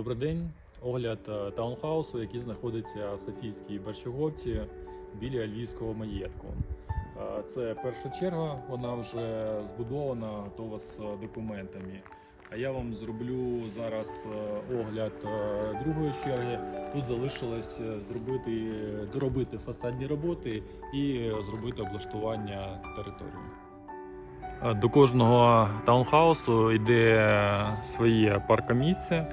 Добрий день. Огляд е, таунхаусу, який знаходиться в Софійській Борщаговці біля Львівського маєтку. Е, Це перша черга, вона вже збудована, готова з документами. А я вам зроблю зараз е, огляд другої черги. Тут залишилось зробити, доробити фасадні роботи і зробити облаштування території. До кожного таунхаусу йде своє паркомісце.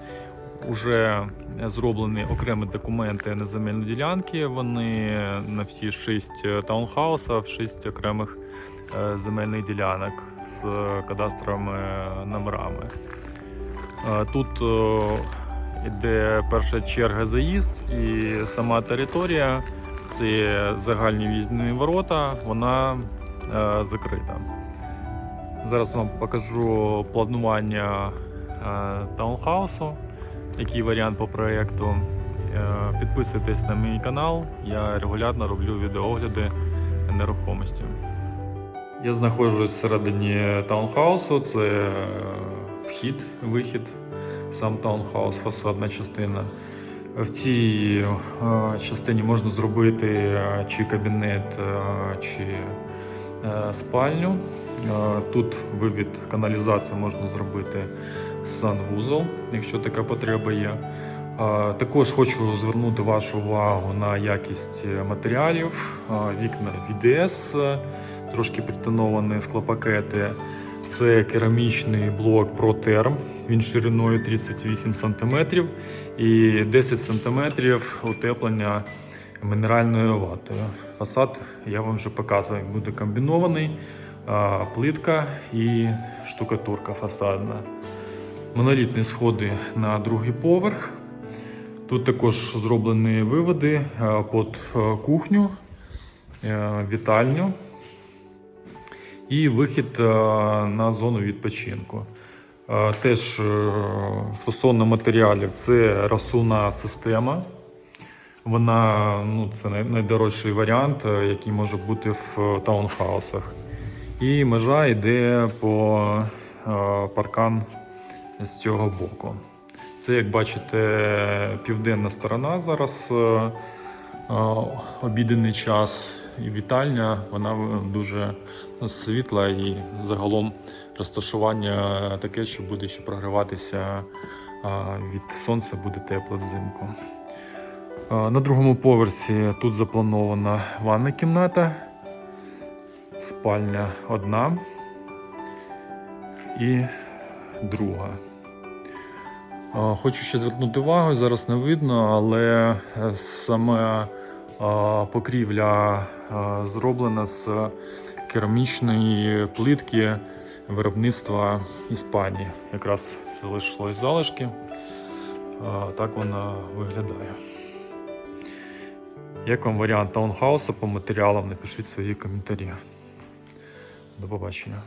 Уже зроблені окремі документи на земельні ділянки. Вони на всі шість таунхаусів, шість окремих е, земельних ділянок з кадастровими номерами. Е, Тут йде перша черга заїзд і сама територія, це загальні в'їзні ворота, вона е, закрита. Зараз вам покажу планування е, таунхаусу, який варіант по проєкту. Е, Підписуйтесь на мій канал, я регулярно роблю відеоогляди нерухомості. Я знаходжусь всередині таунхаусу, це е, вхід, вихід, сам таунхаус, фасадна частина. В цій е, частині можна зробити чи кабінет, чи спальню. Тут вивід каналізації можна зробити санвузол, якщо така потреба є. Також хочу звернути вашу увагу на якість матеріалів. Е, Вікна VDS, е, трошки притоновані склопакети. Це керамічний блок ProTherm, він шириною 38 см і 10 см утеплення мінеральною ватою. Фасад я вам вже показував, буде комбінований, плитка і штукатурка фасадна. Монолітні сходи на другий поверх. Тут також зроблені виводи е, під е, кухню, е, вітальню і вихід на зону відпочинку. Теж стосовно матеріалів це розсувна система. Вона ну, це найдорожчий варіант, який може бути в таунхаусах. І межа йде по паркан з цього боку. Це, як бачите, південна сторона зараз е, е, час і вітальня, вона дуже світла і загалом розташування таке, що буде ще прогріватися від сонця, буде тепло взимку. На другому поверсі тут запланована ванна кімната, спальня одна і друга. Хочу ще звернути увагу, зараз не видно, але е, саме покрівля зроблена з керамічної плитки виробництва Іспанії. Якраз залишилось залишки. Так вона виглядає. Як вам варіант таунхауса по матеріалам? Напишіть свої коментарі. До побачення.